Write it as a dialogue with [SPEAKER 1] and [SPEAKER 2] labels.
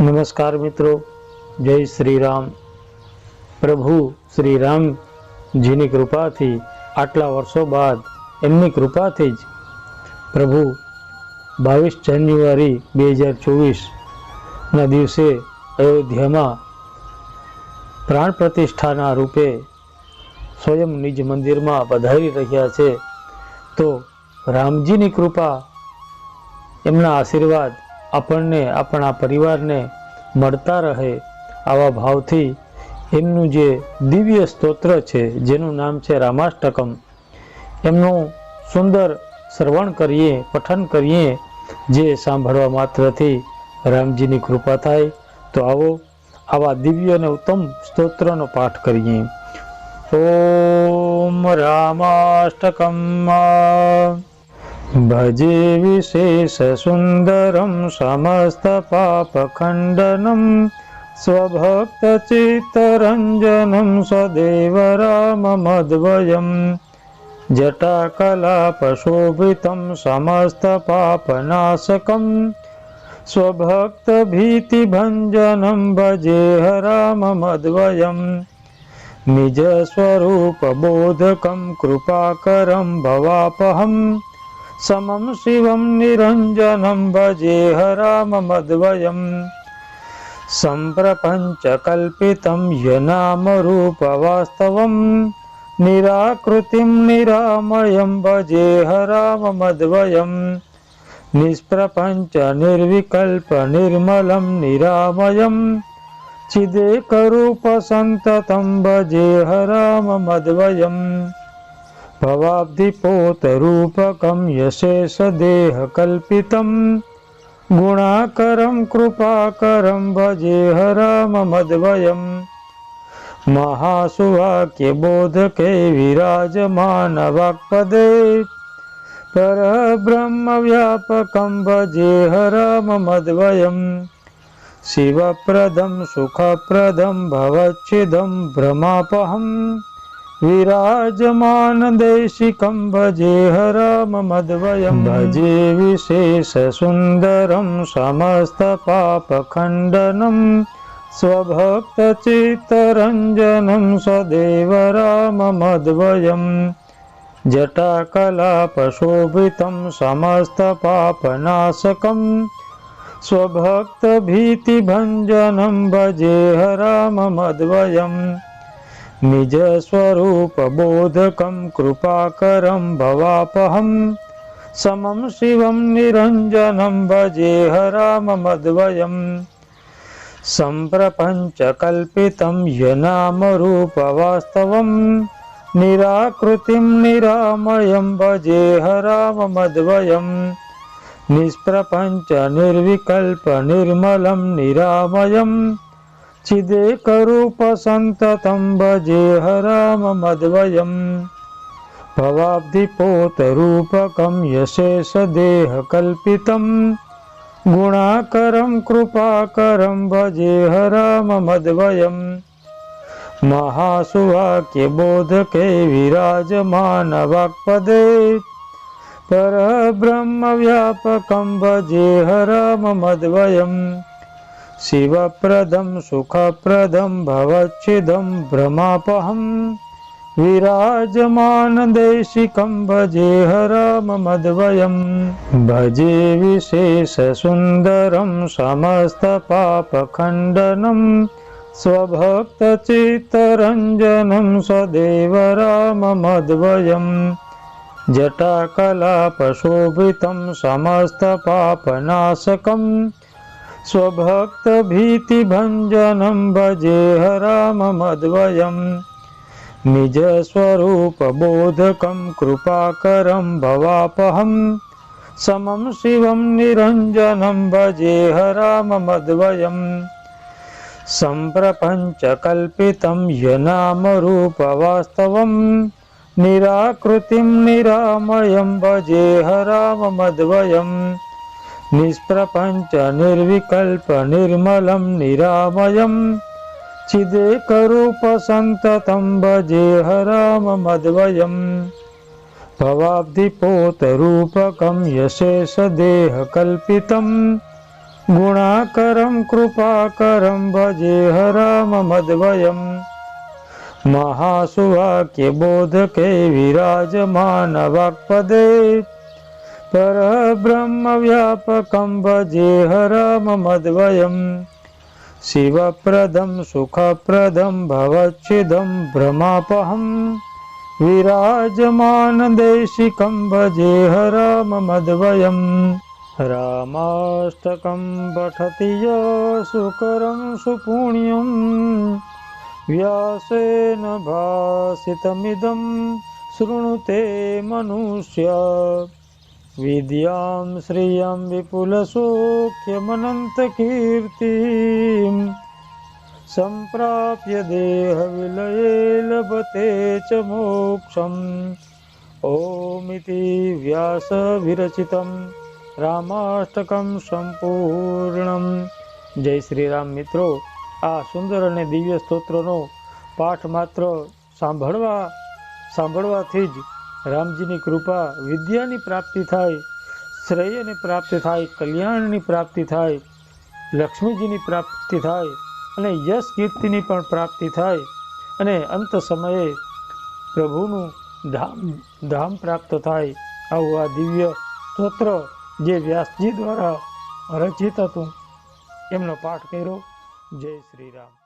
[SPEAKER 1] નમસ્કાર મિત્રો, જય શ્રી રામ પ્રભુ શ્રી રામજીની કૃપાથી આટલા વર્ષો બાદ એમની કૃપાથી જ પ્રભુ બાવીસ જાન્યુઆરી બે હજાર ચોવીસના દિવસે અયોધ્યામાં પ્રાણ પ્રતિષ્ઠાના રૂપે સ્વયં નિજ મંદિરમાં પધારી રહ્યા છે. તો રામજીની કૃપા, એમના આશીર્વાદ આપણને, આપણા પરિવારને મળતા રહે આવા ભાવથી એમનું જે દિવ્ય સ્તોત્ર છે, જેનું નામ છે રામાષ્ટકમ, એમનું સુંદર શ્રવણ કરીએ, પઠન કરીએ, જે સાંભળવા માત્રથી રામજીની કૃપા થાય, તો આવો આવા દિવ્ય અને ઉત્તમ સ્તોત્રનો પાઠ કરીએ. ઓમ રામાષ્ટકમ. भजे विशेषसुन्दरं समस्तपापखण्डनं स्वभक्तचित्तरञ्जनं सदैव राममद्वयं। जटाकलापशोभितं समस्तपापनाशकं स्वभक्तभीतिभञ्जनं भजेह राममद्वयम् निजस्वरूपबोधकं कृपाकरं भवापहम् समं शिवं निरञ्जनं भजेह राममद्वयम् सम्प्रपञ्चकल्पितं यनामरूपवास्तवं। निराकृतिं निरामयं भजेह राममद्वयम् निष्प्रपञ्च निर्विकल्प निर्मलं निरामयं। चिदेकरूपसन्ततं भजेह राममद्वयम् भवाब्धिपोतरूपकं यशेषदेहकल्पितं। गुणाकरं कृपाकरं भजेह राममद्वयम् महासुवाक्यबोधके विराजमानवाक्पदे। परब्रह्मव्यापकं भजेह राममद्वयम् शिवप्रदं सुखप्रदं भवच्छिदं भ्रमापहम् विराजमानदेशिकं भजेह राममद्वयं भजे विशेषसुन्दरं समस्तपापखण्डनं स्वभक्तचित्तरञ्जनं सदैव राममद्वयम् जटाकलापशोभितं समस्तपापनाशकं स्वभक्तभीतिभञ्जनं भजेह राममद्वयम् निजस्वरूपबोधकं कृपाकरं भवापहं। समं शिवं निरञ्जनं भजेह राममद्वयम् सम्प्रपञ्चकल्पितं यनामरूपवास्तवं। निराकृतिं निरामयं राममद्वयम् निष्प्रपञ्च निर्विकल्प निर्मलं निरामयम् चिदेकरूपसन्ततं भजे हराममद्वयम् भवाब्धिपोतरूपकं यशेषदेहकल्पितं गुणाकरं कृपाकरं भजे हराममद्वयम् महासुवाक्यबोधके विराजमानवाक्पदे। परब्रह्मव्यापकं भजे हराममद्वयम् शिवप्रदं सुखप्रदं भवच्छिदं भ्रमापहम् विराजमानदेशिकं भजेह राममद्वयम् भजे विशेषसुन्दरं समस्तपापखण्डनं स्वभक्तचित्तरञ्जनं सदैव राममद्वयम् जटाकलापशोभितं समस्तपापनाशकम् स्वभक्तभीतिभञ्जनं भजेह राममद्वयम् निजस्वरूपबोधकं कृपाकरं भवापहं। समं शिवं निरञ्जनं भजेह राममद्वयम् सम्प्रपञ्चकल्पितं यनामरूपवास्तवं। निराकृतिं निरामयं भजेह राममद्वयम् निष्प्रपञ्च निर्विकल्पनिर्मलं निरामयं चिदेकरूपसन्ततं भजे हराम भवाब्धिपोतरूपकं यशेषदेहकल्पितं गुणाकरं कृपाकरं भजे हराम महासुवाक्यबोधके विराजमानवाक्पदे। परब्रह्मव्यापकं भजे हराममद्वयं शिवप्रदं, सुखप्रदं, भवच्छिदं, भ्रमापहम्। विराजमानदेशिकं भजे हराममद्वयम् रामाष्टकं पठति यो सुकरं सुपुण्यं व्यासेन भासितमिदं, शृणुते मनुष्य। विद्यां श्रियं विपुलसौख्यमनन्तकीर्तिं सम्प्राप्य देहविलये लभते च मोक्षम् ओमिति व्यासविरचितं રામાષ્ટકમ સંપૂર્ણમ જય શ્રી રામ મિત્રો આ સુંદર અને દિવ્ય સ્તોત્રનો પાઠ માત્ર સાંભળવા સાંભળવાથી જ રામજીની કૃપા વિદ્યાની પ્રાપ્તિ થાય, શ્રેયની પ્રાપ્તિ થાય, કલ્યાણની પ્રાપ્તિ થાય, લક્ષ્મીજીની પ્રાપ્તિ થાય અને યશ કીર્તિની પણ પ્રાપ્તિ થાય. અને અંત સમયે પ્રભુનું ધામ ધામ પ્રાપ્ત થાય. આવું આ દિવ્ય સ્તોત્ર જે વ્યાસજી દ્વારા રચિત હતું. એમનો પાઠ કર્યો. જય શ્રી રામ.